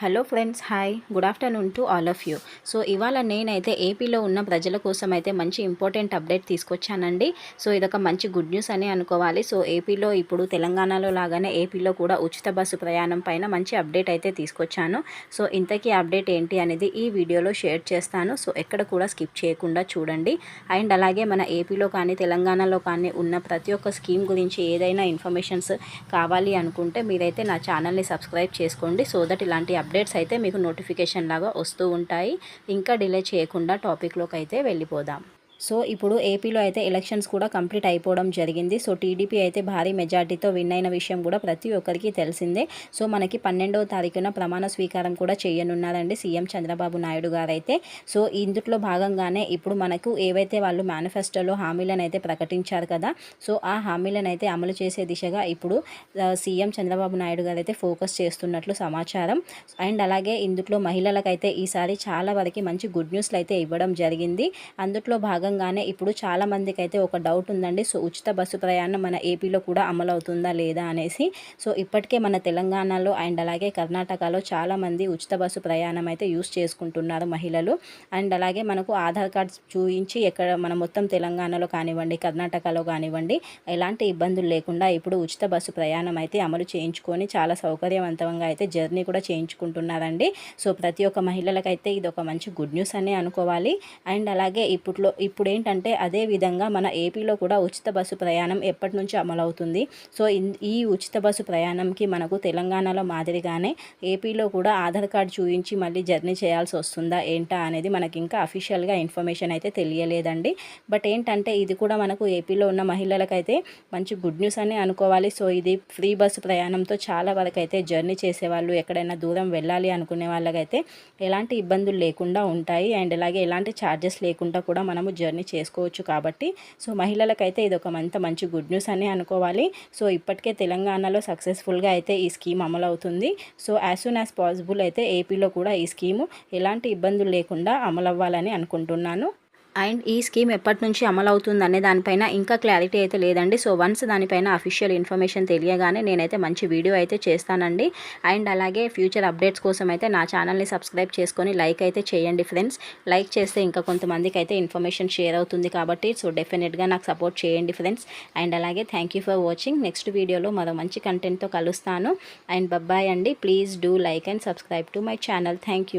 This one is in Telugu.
Hello friends hi good afternoon to all of you so ఇవాళ నేనైతే ఏపీలో ఉన్న ప్రజల కోసం అయితే మంచి ఇంపార్టెంట్ అప్డేట్ తీసుకొచ్చానండి. సో ఇదొక మంచి గుడ్ న్యూస్ అని అనుకోవాలి. సో ఏపీలో ఇప్పుడు తెలంగాణలో లాగానే ఏపీలో కూడా ఉచిత బస్సు ప్రయాణం పైన మంచి అప్డేట్ అయితే తీసుకొచ్చాను. సో ఇంతకీ అప్డేట్ ఏంటి అనేది ఈ వీడియోలో షేర్ చేస్తాను. సో ఎక్కడ కూడా స్కిప్ చేయకుండా చూడండి. అండ్ అలాగే మన ఏపీలో కానీ తెలంగాణలో కానీ ఉన్న ప్రతి ఒక్క స్కీమ్ గురించి ఏదైనా ఇన్ఫర్మేషన్స్ కావాలి అనుకుంటే మీరైతే నా ఛానల్ని సబ్స్క్రైబ్ చేసుకోండి. సో దట్ ఇలాంటి అప్డేట్స్ అయితే మీకు నోటిఫికేషన్ లాగా వస్తూ ఉంటాయి. ఇంకా డిలే చేయకుండా టాపిక్లోకి అయితే వెళ్ళిపోదాం. సో ఇప్పుడు ఏపీలో అయితే ఎలక్షన్స్ కూడా కంప్లీట్ అయిపోవడం జరిగింది. సో టీడీపీ అయితే భారీ మెజార్టీతో విన్ అయిన విషయం కూడా ప్రతి ఒక్కరికి తెలిసిందే. సో మనకి పన్నెండవ తారీఖున ప్రమాణ స్వీకారం కూడా చేయనున్నారండి సీఎం చంద్రబాబు నాయుడు గారు అయితే సో ఇందులో భాగంగానే ఇప్పుడు మనకు ఏవైతే వాళ్ళు మేనిఫెస్టోలో హామీలను అయితే ప్రకటించారు కదా సో ఆ హామీలను అయితే అమలు చేసే దిశగా ఇప్పుడు సీఎం చంద్రబాబు నాయుడు గారు అయితే ఫోకస్ చేస్తున్నట్లు సమాచారం. అండ్ అలాగే ఇందులో మహిళలకైతే ఈసారి చాలా వరకు మంచి గుడ్ న్యూస్లు అయితే ఇవ్వడం జరిగింది. అందులో భాగంగా భాగంగానే ఇప్పుడు చాలా మందికి అయితే ఒక డౌట్ ఉందండి. సో ఉచిత బస్సు ప్రయాణం మన ఏపీలో కూడా అమలు అవుతుందా లేదా అనేసి. సో ఇప్పటికే మన తెలంగాణలో అండ్ అలాగే కర్ణాటకలో చాలామంది ఉచిత బస్సు ప్రయాణం అయితే యూస్ చేసుకుంటున్నారు మహిళలు. అండ్ అలాగే మనకు ఆధార్ కార్డ్ చూపించి ఎక్కడ మన మొత్తం తెలంగాణలో కానివ్వండి కర్ణాటకలో కానివ్వండి ఎలాంటి ఇబ్బందులు లేకుండా ఇప్పుడు ఉచిత బస్సు ప్రయాణం అయితే అమలు చేయించుకొని చాలా సౌకర్యవంతంగా అయితే జర్నీ కూడా చేయించుకుంటున్నారండి. సో ప్రతి ఒక్క మహిళలకైతే ఇది ఒక మంచి గుడ్ న్యూస్ అనే అనుకోవాలి. అండ్ అలాగే ఇప్పట్లో ఇప్పుడు ఇప్పుడు ఏంటంటే అదే విధంగా మన ఏపీలో కూడా ఉచిత బస్సు ప్రయాణం ఎప్పటి నుంచి అమలవుతుంది. సో ఈ ఉచిత బస్సు ప్రయాణంకి మనకు తెలంగాణలో మాదిరిగానే ఏపీలో కూడా ఆధార్ కార్డు చూపించి మళ్ళీ జర్నీ చేయాల్సి వస్తుందా ఏంటా అనేది మనకి ఇంకా అఫీషియల్గా ఇన్ఫర్మేషన్ అయితే తెలియలేదండి. బట్ ఏంటంటే ఇది కూడా మనకు ఏపీలో ఉన్న మహిళలకైతే మంచి గుడ్ న్యూస్ అని అనుకోవాలి. సో ఇది ఫ్రీ బస్సు ప్రయాణంతో చాలా వరకు అయితే జర్నీ చేసేవాళ్ళు ఎక్కడైనా దూరం వెళ్ళాలి అనుకునే వాళ్ళకైతే ఎలాంటి ఇబ్బందులు లేకుండా ఉంటాయి. అండ్ అలాగే ఎలాంటి ఛార్జెస్ లేకుండా కూడా మనము జర్నీ చేసుకోవచ్చు కాబట్టి. సో మహిళలకైతే ఇది ఒక మంత మంచి గుడ్ న్యూస్ అని అనుకోవాలి. సో ఇప్పటికే తెలంగాణలో సక్సెస్ఫుల్గా అయితే ఈ స్కీమ్ అమలు అవుతుంది so as soon as possible అయితే ఏపీలో కూడా ఈ స్కీము ఎలాంటి ఇబ్బందులు లేకుండా అమలు అవ్వాలని అనుకుంటున్నాను. అండ్ ఈ స్కీమ్ ఎప్పటి నుంచి అమలు అవుతుంది అనే దానిపైన ఇంకా క్లారిటీ అయితే లేదండి. సో వన్స్ దానిపైన అఫీషియల్ ఇన్ఫర్మేషన్ తెలియగానే నేనైతే మంచి వీడియో అయితే చేస్తానండి. అండ్ అలాగే ఫ్యూచర్ అప్డేట్స్ కోసం అయితే నా ఛానల్ని సబ్స్క్రైబ్ చేసుకొని లైక్ అయితే చేయండి ఫ్రెండ్స్ లైక్ చేస్తే ఇంకా కొంతమందికి అయితే ఇన్ఫర్మేషన్ షేర్ అవుతుంది కాబట్టి సో డెఫినెట్గా నాకు సపోర్ట్ చేయండి ఫ్రెండ్స్ అండ్ అలాగే థ్యాంక్ ఫర్ వాచింగ్ నెక్స్ట్ వీడియోలో మరో మంచి కంటెంట్తో కలుస్తాను. అండ్ బబ్బాయ్ అండి. Please do like and subscribe to my channel thank